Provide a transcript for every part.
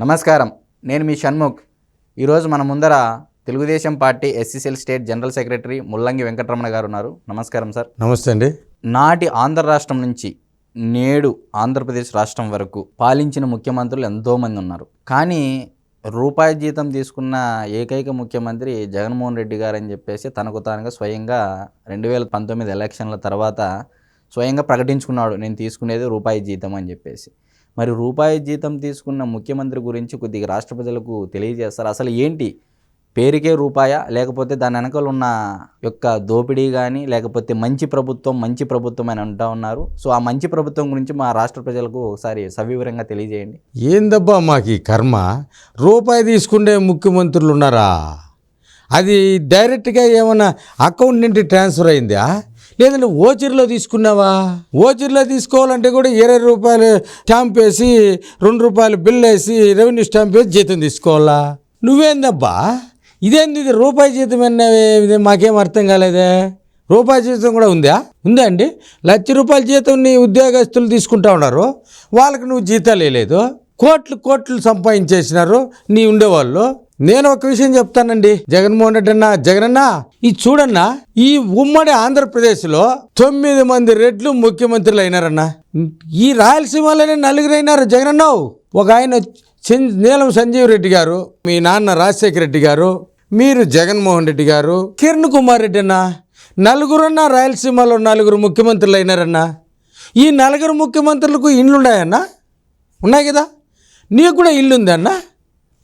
నమస్కారం. నేను మీ షణ్ముఖ్. ఈరోజు మన ముందర Telugu Desam party SCCL state general secretary Mullangi Venkataramana గారు ఉన్నారు. నమస్కారం సార్. నమస్తే అండి. నాటి ఆంధ్ర రాష్ట్రం నుంచి నేడు ఆంధ్రప్రదేశ్ రాష్ట్రం వరకు పాలించిన ముఖ్యమంత్రులు ఎంతోమంది ఉన్నారు. కానీ రూపాయి జీతం తీసుకున్న ఏకైక ముఖ్యమంత్రి జగన్మోహన్ రెడ్డి గారు అని చెప్పేసి తనకు తానుగా స్వయంగా రెండు వేల పంతొమ్మిది ఎలక్షన్ల తర్వాత స్వయంగా ప్రకటించుకున్నాడు. నేను తీసుకునేది రూపాయి జీతం అని చెప్పేసి. మరి రూపాయి జీతం తీసుకున్న ముఖ్యమంత్రి గురించి కొద్దిగా రాష్ట్ర ప్రజలకు తెలియజేస్తారు. అసలు ఏంటి? పేరుకే రూపాయా? లేకపోతే దాని వెనకలు ఉన్న యొక్క దోపిడీ కానీ లేకపోతే మంచి ప్రభుత్వం మంచి ప్రభుత్వం అని అంటూ ఉన్నారు. సో ఆ మంచి ప్రభుత్వం గురించి మా రాష్ట్ర ప్రజలకు ఒకసారి సవివరంగా తెలియజేయండి. ఏందబ్బా మాకు ఈ కర్మ? రూపాయి తీసుకునే ముఖ్యమంత్రులు ఉన్నారా అది డైరెక్ట్గా ఏమైనా అకౌంట్ నుండి ట్రాన్స్ఫర్ అయిందా? లేదంటే ఓచర్లో తీసుకున్నావా? ఓచర్లో తీసుకోవాలంటే కూడా ఇరవై రూపాయలు స్టాంప్ వేసి రెండు రూపాయలు బిల్ వేసి రెవెన్యూ స్టాంప్ వేసి జీతం తీసుకోవాలా? నువ్వేందబ్బా? ఇదేంది ఇది? రూపాయి జీతం అన్నవి ఇది మాకేం అర్థం కాలేదే? రూపాయి జీతం కూడా ఉందా? ఉందా అండి? లక్ష రూపాయల జీతం నీ ఉద్యోగస్తులు తీసుకుంటా ఉన్నారు. వాళ్ళకి నువ్వు జీతాలు వేయలేదు. కోట్లు కోట్లు సంపాదించేసినారు నీ ఉండేవాళ్ళు. నేను ఒక విషయం చెప్తానండి. జగన్మోహన్ రెడ్డి అన్న జగనన్న ఇది చూడన్నా ఈ ఉమ్మడి ఆంధ్రప్రదేశ్లో తొమ్మిది మంది రెడ్లు ముఖ్యమంత్రులు అయినారన్న. ఈ రాయలసీమలోనే నలుగురు అయినారు జగనన్నావు. ఒక ఆయన నీలం సంజీవ్ రెడ్డి గారు మీ నాన్న రాజశేఖర రెడ్డి గారు మీరు జగన్మోహన్ రెడ్డి గారు కిరణ్ కుమార్ రెడ్డి అన్న నలుగురన్నా రాయలసీమలో నలుగురు ముఖ్యమంత్రులు అయినారన్నా. ఈ నలుగురు ముఖ్యమంత్రులకు ఇండ్లు ఉన్నాయన్నా ఉన్నాయి కదా? నీకు కూడా ఇల్లు ఉందన్నా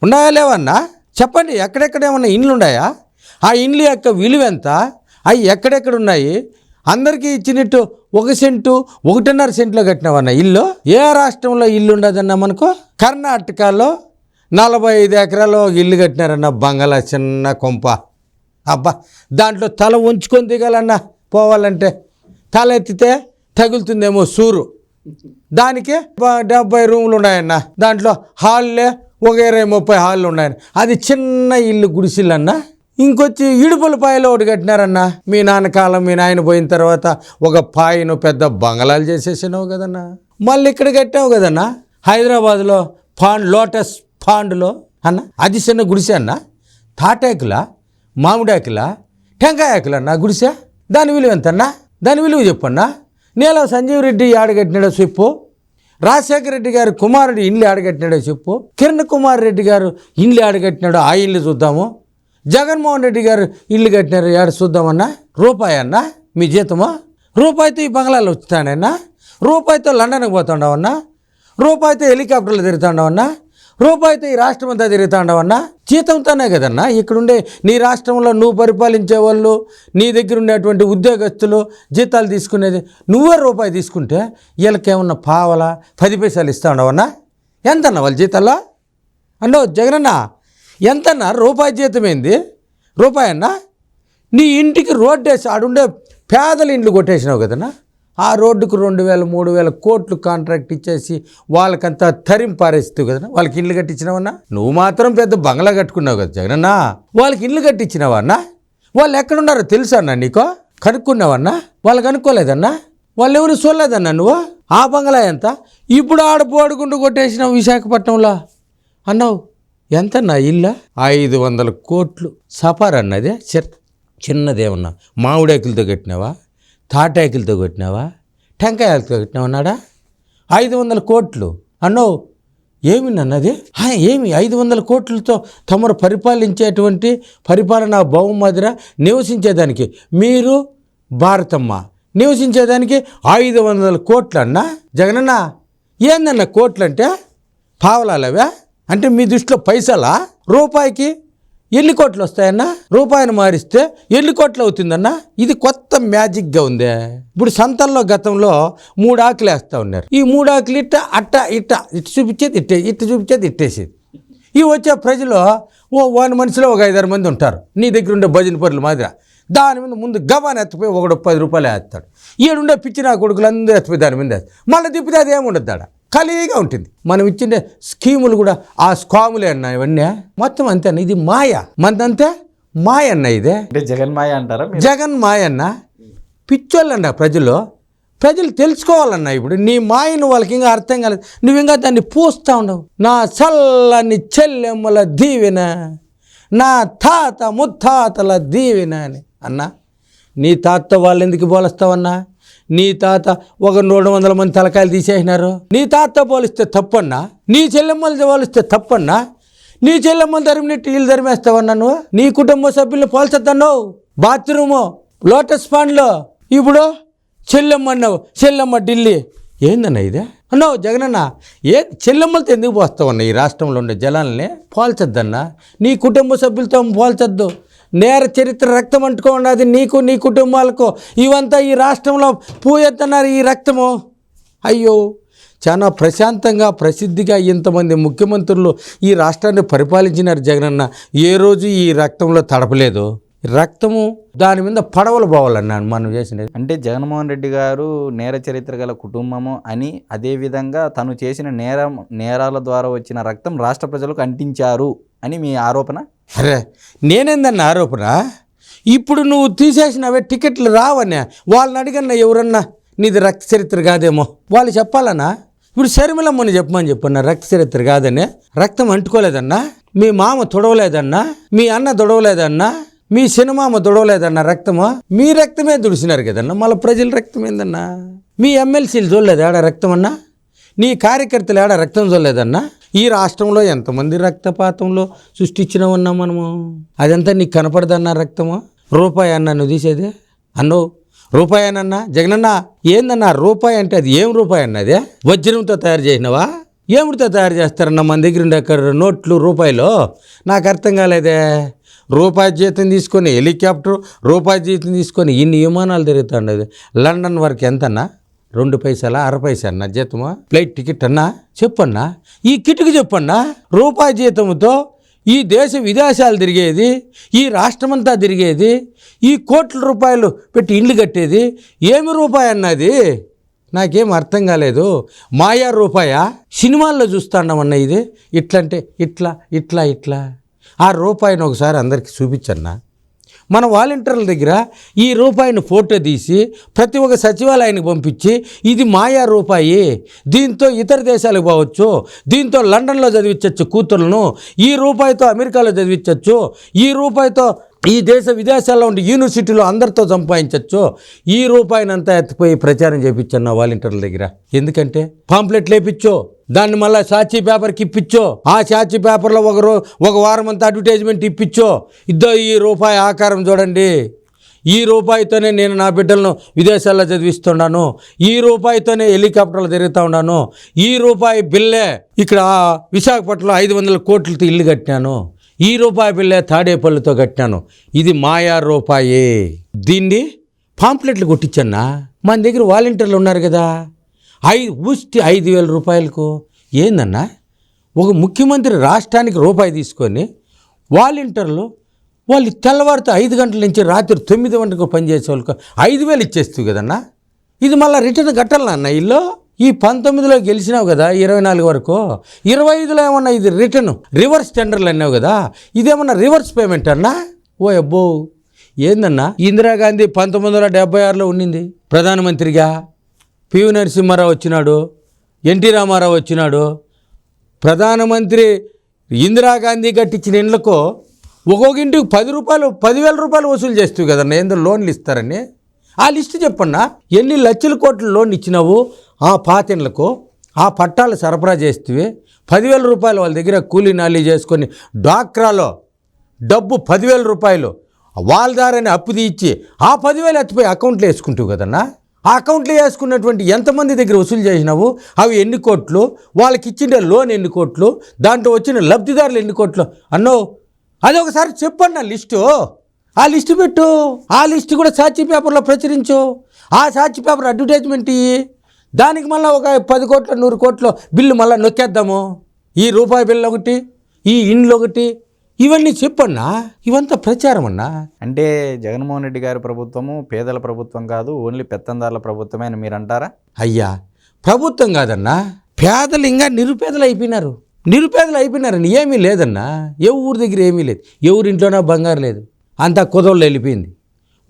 ఉన్నాయా లేవన్నా చెప్పండి ఎక్కడెక్కడ ఏమన్నా ఇండ్లు ఉన్నాయా ఆ ఇండ్లు యొక్క విలువ ఎంత? అవి ఎక్కడెక్కడ ఉన్నాయి? అందరికీ ఇచ్చినట్టు ఒక సెంటు ఒకటిన్నర సెంట్లో కట్టినవన్న ఇల్లు? ఏ రాష్ట్రంలో ఇల్లు ఉండదన్నా మనకు? కర్ణాటకలో నలభై ఐదు ఎకరాలు ఒక ఇల్లు కట్టినారన్న బంగాళా చిన్న కొంప. అబ్బా దాంట్లో తల ఉంచుకొని దిగాలన్నా పోవాలంటే తల ఎత్తితే తగులుతుందేమో సూరు. దానికి డెబ్బై రూములు ఉన్నాయన్న దాంట్లో హాల్లే ఒక ఇరవై ముప్పై హాళ్ళు ఉన్నాయని. అది చిన్న ఇల్లు గుడిసిల్లు ఇంకొచ్చి ఇడుపుల పాయలో ఒకటి కట్టినారన్న. మీ నాన్న కాలం మీ నాయన పోయిన తర్వాత ఒక పాయను పెద్ద బంగళాలు చేసేసినావు కదన్నా. మళ్ళీ ఇక్కడ కట్టావు కదన్నా. హైదరాబాద్లో పాండ్ లోటస్ పాండ్లో అన్న. అది చిన్న గుడిసె అన్న. తాటాకుల మామిడాకుల టెంకాయాకుల అన్న గుడిసె. దాని విలువ ఎంతన్నా? దాని విలువ చెప్పన్నా. నేల సంజీవ్ రెడ్డి ఆడగట్టినాడో చెప్పు. రాజశేఖర రెడ్డి గారు కుమారుడు ఇండ్లు ఆడగట్టినాడో చెప్పు. కిరణ్ కుమార్ రెడ్డి గారు ఇండ్లు ఆడగట్టినాడో ఆ ఇల్లు చూద్దాము. జగన్మోహన్ రెడ్డి గారు ఇల్లు కట్టినారు ఆడ చూద్దామన్నా? రూపాయి అన్నా? మీ జీతమా? రూపాయితో ఈ బంగ్లాలో వచ్చుతానన్నా రూపాయితో లండన్కి పోతుండవన్నా రూపాయితో హెలికాప్టర్లు తిరుగుతుండవన్నా రూపాయితో ఈ రాష్ట్రం అంతా తిరుగుతుండవన్నా జీతంతోనే కదన్నా? ఇక్కడుండే నీ రాష్ట్రంలో నువ్వు పరిపాలించే వాళ్ళు నీ దగ్గర ఉండేటువంటి ఉద్యోగస్తులు జీతాలు తీసుకునేది నువ్వే రూపాయి తీసుకుంటే వీళ్ళకేమన్నా పావలా పది పైసలు ఇస్తా ఉండవన్నా? ఎంతన్నా వాళ్ళ జీతాల్లో? అన్నో జగనన్న ఎంతన్నా రూపాయి జీతం ఏంది? రూపాయి అన్నా నీ ఇంటికి రోడ్డు వేసి ఆడుండే పేదల ఇండ్లు కొట్టేసినావు కదన్నా? ఆ రోడ్డుకు రెండు వేల మూడు వేల కోట్లు కాంట్రాక్ట్ ఇచ్చేసి వాళ్ళకంతా తరిం పారేస్తావు కదా వాళ్ళకి ఇల్లు కట్టించినావన్నా? నువ్వు మాత్రం పెద్ద బంగ్లా కట్టుకున్నావు కదా జగనన్నా. వాళ్ళకి ఇల్లు కట్టించినావన్నా? వాళ్ళు ఎక్కడున్నారో తెలుసన్నా నీకో? కనుక్కున్నావన్నా? వాళ్ళు కనుక్కోలేదన్నా వాళ్ళు ఎవరు చూడలేదన్నా నువ్వు? ఆ బంగ్లా ఎంత? ఇప్పుడు ఆడ పోడుకుంటూ కొట్టేసినావు విశాఖపట్నంలో. అన్నావు ఎంత నా ఇల్లు? ఐదు వందల కోట్లు. సఫార్ అన్నదే చి చిన్నదేమన్నా? మామిడాకులతో కట్టినావా? తాటాకులతో కొట్టినావా? టెంకాయలతో కట్టినావా అన్నాడా ఐదు వందల కోట్లు. అన్నో ఏమి అన్నది ఏమి? ఐదు వందల కోట్లతో తమరు పరిపాలించేటువంటి పరిపాలనా బహుమధిర నివసించేదానికి మీరు భారతమ్మ. నివసించేదానికి ఐదు వందల కోట్లు అన్నా జగనన్న ఏందన్న కోట్లు అంటే పావలాలవే? అంటే మీ దృష్టిలో పైసలా? రూపాయికి? ఎన్ని కోట్లు వస్తాయన్నా? రూపాయిని మారిస్తే ఎన్ని కోట్లు అవుతుందన్నా? ఇది కొత్త మ్యాజిక్గా ఉందే. ఇప్పుడు సంతల్లో గతంలో మూడు ఆకులు వేస్తూ ఉన్నారు. ఈ మూడు ఆకులు ఇట్ట అట్ట ఇట్ట ఇటు చూపించేది ఇట్టే ఇట్ట చూపించేది ఇట్టేసేది. ఈ వచ్చే ప్రజలు ఓ వాని మనిషిలో ఒక ఐదారు మంది ఉంటారు. నీ దగ్గర ఉండే భజన పొరలు మాదిరి. దాని మీద ముందు గబాన్ ఎత్తిపోయి ఒకడు పది రూపాయలు వేస్తాడు. ఈడుండే పిచ్చి నా కొడుకులు అందరూ ఎత్తిపోయి దాని మీద మళ్ళీ తిప్పితే అది ఏముండదు ఖాళీగా ఉంటుంది. మనం ఇచ్చిండే స్కీములు కూడా ఆ స్కాములే అన్న ఇవన్నీ. మొత్తం అంతేనా ఇది మాయ. మనదంతే మాయ అన్న ఇదే. అంటే జగన్ మాయ అంటారా జగన్ మాయన్న పిచ్చోళ్ళండి ఆ ప్రజలు. ప్రజలు తెలుసుకోవాలన్నా ఇప్పుడు. నీ మాయను వాళ్ళకి ఇంకా అర్థం కాలేదు. నువ్వు ఇంకా దాన్ని పూస్తూ ఉండవు. నా చల్లని చెల్లెమ్మల దీవెన నా తాత ముత్తాతల దీవెన అని అన్నా. నీ తాత వాళ్ళు ఎందుకు పోలుస్తావన్నా నీ తాత ఒక రెండు వందల మంది తలకాయలు తీసేసినారు. నీ తాత పోలిస్తే తప్పన్నా? నీ చెల్లెమ్మలు పోలిస్తే తప్పన్నా? నీ చెల్లెమ్మలు తరిమినట్టు వీళ్ళు తరిమేస్తావన్నా నువ్వు? నీ కుటుంబ సభ్యులు పోల్చొద్దన్నావు. Bathroom lotus పాండ్లో. ఇప్పుడు చెల్లెమ్మ అన్నావు చెల్లెమ్మ ఢిల్లీ. ఏందన్న ఇదే? అన్నావు జగనన్న ఏ చెల్లెమ్మలతో ఎందుకు పోస్తావన్న ఈ రాష్ట్రంలో ఉండే జనాల్ని? పోల్చొద్దన్నా. నీ కుటుంబ సభ్యులతో పోల్చొద్దు. నేర చరిత్ర రక్తం అంటుకోండి నీకు నీ కుటుంబాలకు. ఇవంతా ఈ రాష్ట్రంలో పూయెత్తన్నారు ఈ రక్తము. అయ్యో చాలా ప్రశాంతంగా ప్రసిద్ధిగా ఇంతమంది ముఖ్యమంత్రులు ఈ రాష్ట్రాన్ని పరిపాలించినారు జగనన్న. ఏ రోజు ఈ రక్తంలో తడపలేదు. రక్తము దాని మీద పడవలు పోవాలన్నాను మనం చేసినది. అంటే జగన్మోహన్ రెడ్డి గారు నేర చరిత్ర గల కుటుంబము అని అదేవిధంగా తను చేసిన నేరం నేరాల ద్వారా వచ్చిన రక్తం రాష్ట్ర ప్రజలకు అంటించారు. అని మీ ఆరోపణ? అరే నేనేందన్న ఆరోపణ? ఇప్పుడు నువ్వు తీసేసినవే టికెట్లు రావనే. వాళ్ళని అడిగన్నా ఎవరన్నా నీది రక్త చరిత్ర కాదేమో. వాళ్ళు చెప్పాలన్నా ఇప్పుడు శర్మిలమ్మని చెప్పమని చెప్పన్నా రక్త చరిత్ర కాదనే. రక్తం అంటుకోలేదన్నా? మీ మామ తొడవలేదన్నా? మీ అన్న తొడవలేదన్నా? మీ సినిమామ తొడవలేదన్నా రక్తమా? మీ రక్తమే దుడిసినారు కదన్నా. మళ్ళీ ప్రజల రక్తం ఏందన్నా? మీ ఎమ్మెల్సీలు చూడలేదు ఆడ రక్తం అన్నా నీ కార్యకర్తలు ఆడ రక్తం చూడలేదన్నా ఈ రాష్ట్రంలో ఎంతమంది రక్తపాతంలో సృష్టించిన ఉన్నాం మనము? అదంతా నీకు కనపడదన్నా రక్తము? రూపాయి అన్నా నువ్వు తీసేదే? అన్నో రూపాయి అన్నా జగనన్న ఏందన్నా రూపాయి అంటే అది? ఏం రూపాయి అన్నదే? వజ్రంతో తయారు చేసినవా? ఏమిటితో తయారు చేస్తారన్న మన దగ్గర ఉండే నోట్లు రూపాయలు? నాకు అర్థం కాలేదే. రూపాయి జీతం తీసుకొని హెలికాప్టర్ రూపాయి జీతం తీసుకొని ఇన్ని విమానాలు తిరుగుతుండేది. లండన్ వరకు ఎంతన్నా? రెండు పైసలా అర పైసా అన్న జీతమా? ఫ్లైట్ టికెట్ అన్నా? చెప్పన్నా? ఈ కిటుకు చెప్పన్నా? రూపాయి జీతంతో ఈ దేశ విదేశాలు తిరిగేది ఈ రాష్ట్రమంతా తిరిగేది ఈ కోట్ల రూపాయలు పెట్టి ఇండ్లు కట్టేది ఏమి రూపాయి అన్నది? నాకేం అర్థం కాలేదు. మాయా రూపాయా? సినిమాల్లో చూస్తాండమన్న ఇది? ఇట్లంటే ఇట్లా ఇట్లా ఇట్లా. ఆ రూపాయిని ఒకసారి అందరికీ చూపించన్నా. మన వాలంటీర్ల దగ్గర ఈ రూపాయిని ఫోటో తీసి ప్రతి ఒక్క సచివాలయానికి పంపించి ఇది మాయా రూపాయి. దీంతో ఇతర దేశాలకు పోవచ్చు దీంతో లండన్లో చదివించవచ్చు కూతుర్లను ఈ రూపాయితో అమెరికాలో చదివించవచ్చు ఈ రూపాయితో ఈ దేశ విదేశాల్లో ఉండే యూనివర్సిటీలో అందరితో సంపాదించవచ్చు ఈ రూపాయినంతా ఎత్తిపోయి ప్రచారం చేయించన్న వాలంటీర్ల దగ్గర. ఎందుకంటే పాంప్లెట్ లేపించో దాన్ని మళ్ళీ సాక్షి పేపర్కి ఇప్పించో ఆ సాక్షి పేపర్లో ఒక రో ఒక వారం అంతా అడ్వర్టైజ్మెంట్ ఇప్పించో ఇద్దో ఈ రూపాయి ఆకారం చూడండి. ఈ రూపాయితోనే నేను నా బిడ్డలను విదేశాల్లో చదివిస్తున్నాను. ఈ రూపాయితోనే హెలికాప్టర్లు తిరుగుతూ ఉన్నాను. ఈ రూపాయి బిల్లే ఇక్కడ విశాఖపట్నంలో ఐదు వందల కోట్లతో ఇల్లు కట్టినాను. ఈ రూపాయి బిల్లే తాడేపల్లితో కట్టినాను. ఇది మాయా రూపాయి. దీన్ని పాంప్లెట్లు కొట్టించన్నా? మన దగ్గర వాలంటీర్లు ఉన్నారు కదా. ఐదు ఉష్టి ఐదు వేల రూపాయలకు ఏందన్నా? ఒక ముఖ్యమంత్రి రాష్ట్రానికి రూపాయి తీసుకొని వాలంటీర్లు వాళ్ళు తెల్లవారితో ఐదు గంటల నుంచి రాత్రి తొమ్మిది గంటలకు పనిచేసే వాళ్ళకు ఐదు వేలు ఇచ్చేస్తావు కదన్నా? ఇది మళ్ళీ రిటర్న్ కట్టాలన్నా ఇల్లు. ఈ పంతొమ్మిదిలో గెలిచినావు కదా ఇరవై నాలుగు వరకు. ఇరవై ఐదులో ఏమన్నా ఇది రిటర్న్ రివర్స్ టెండర్లు అన్నావు కదా ఇదేమన్నా రివర్స్ పేమెంట్ అన్నా? ఓ అబ్బో ఏందన్నా? ఇందిరాగాంధీ పంతొమ్మిది వందల డెబ్బై ఆరులో ఉండింది ప్రధానమంత్రిగా. పివి నరసింహారావు వచ్చినాడు ఎన్టీ రామారావు వచ్చినాడు. ప్రధానమంత్రి ఇందిరాగాంధీ కట్టించిన ఇండ్లకు ఒక్కొక్క ఇంటికి పది రూపాయలు పదివేల రూపాయలు వసూలు చేస్తావు కదన్నా ఏందో లోన్లు ఇస్తారని. ఆ లిస్టు చెప్పన్నా ఎన్ని లక్షల కోట్ల లోన్ ఇచ్చినావు ఆ పాతిండ్లకు ఆ పట్టాలు సరఫరా చేస్తే పదివేల రూపాయలు వాళ్ళ దగ్గర కూలీ నాలీ చేసుకొని డాక్రాలో డబ్బు పదివేల రూపాయలు వాళ్ళ దారని అప్పు తీయించి ఆ పదివేలు ఎత్తిపోయి అకౌంట్లో వేసుకుంటావు కదన్నా. ఆ అకౌంట్లో వేసుకున్నటువంటి ఎంతమంది దగ్గర వసూలు చేసినావు? అవి ఎన్ని కోట్లు? వాళ్ళకి ఇచ్చిన లోన్ ఎన్ని కోట్లు? దాంట్లో వచ్చిన లబ్ధిదారులు ఎన్ని కోట్లు? అన్నో అది ఒకసారి చెప్పండి నా లిస్టు. ఆ లిస్టు పెట్టు. ఆ లిస్టు కూడా సాక్షి పేపర్లో ప్రచురించు. ఆ సాక్షి పేపర్ అడ్వర్టైజ్మెంట్ ఇయ్యి. దానికి మళ్ళీ ఒక పది కోట్ల నూరు కోట్ల బిల్లు మళ్ళీ నొక్కేద్దాము. ఈ రూపాయి బిల్లు ఒకటి ఈ ఇండ్లు ఒకటి ఇవన్నీ చెప్పన్నా? ఇవంతా ప్రచారం అన్నా అంటే జగన్మోహన్ రెడ్డి గారి ప్రభుత్వము పేదల ప్రభుత్వం కాదు ఓన్లీ పెత్తందారుల ప్రభుత్వమే అని మీరు అంటారా అయ్యా ప్రభుత్వం కాదన్నా పేదలు ఇంకా నిరుపేదలు అయిపోయినారు. నిరుపేదలు అయిపోయినారని ఏమీ లేదన్నా. ఏ ఊరి దగ్గర ఏమీ లేదు. ఎవరి ఇంట్లోనా బంగారు లేదు. అంతా కుదవలు వెళ్ళిపోయింది.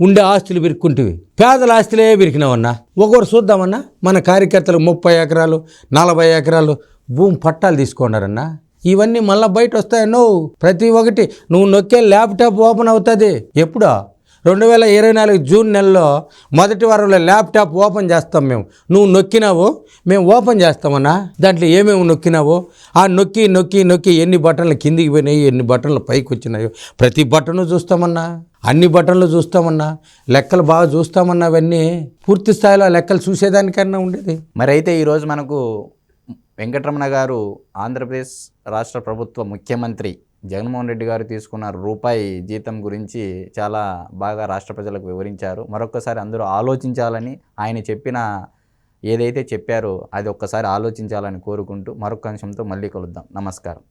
ఉండే ఆస్తులు పెరుక్కుంటివి పేదల ఆస్తులే పెరికినావన్నా ఒకరు చూద్దామన్నా మన కార్యకర్తలు ముప్పై ఎకరాలు నలభై ఎకరాలు భూమి పట్టాలు తీసుకున్నారన్నా. ఇవన్నీ మళ్ళీ బయట వస్తాయన్నో ప్రతి ఒక్కటి నువ్వు నొక్కే ల్యాప్టాప్ ఓపెన్ అవుతుంది. ఎప్పుడో? రెండు వేల ఇరవై నాలుగు జూన్ నెలలో మొదటి వారంలో ల్యాప్టాప్ ఓపెన్ చేస్తాం మేము. నువ్వు నొక్కినావు? మేము ఓపెన్ చేస్తామన్నా. దాంట్లో ఏమేమి నొక్కినావో? ఆ నొక్కి నొక్కి నొక్కి ఎన్ని బటన్లు కిందికి పోయినాయి ఎన్ని బటన్లు పైకి వచ్చినాయో ప్రతి బటను చూస్తామన్నా. అన్ని బటన్లు చూస్తామన్నా. లెక్కలు బాగా చూస్తామన్నా అవన్నీ. పూర్తి స్థాయిలో ఆ లెక్కలు చూసేదానికన్నా ఉండేది. మరి అయితే ఈరోజు మనకు వెంకటరమణ గారు ఆంధ్రప్రదేశ్ రాష్ట్ర ప్రభుత్వ ముఖ్యమంత్రి జగన్మోహన్ రెడ్డి గారు తీసుకున్న రూపాయి జీతం గురించి చాలా బాగా రాష్ట్ర ప్రజలకు వివరించారు. మరొకసారి అందరూ ఆలోచించాలని ఆయన చెప్పిన ఏదైతే చెప్పారో అది ఒక్కసారి ఆలోచించాలని కోరుకుంటూ మరొక అంశంతో మళ్ళీ కలుద్దాం. నమస్కారం.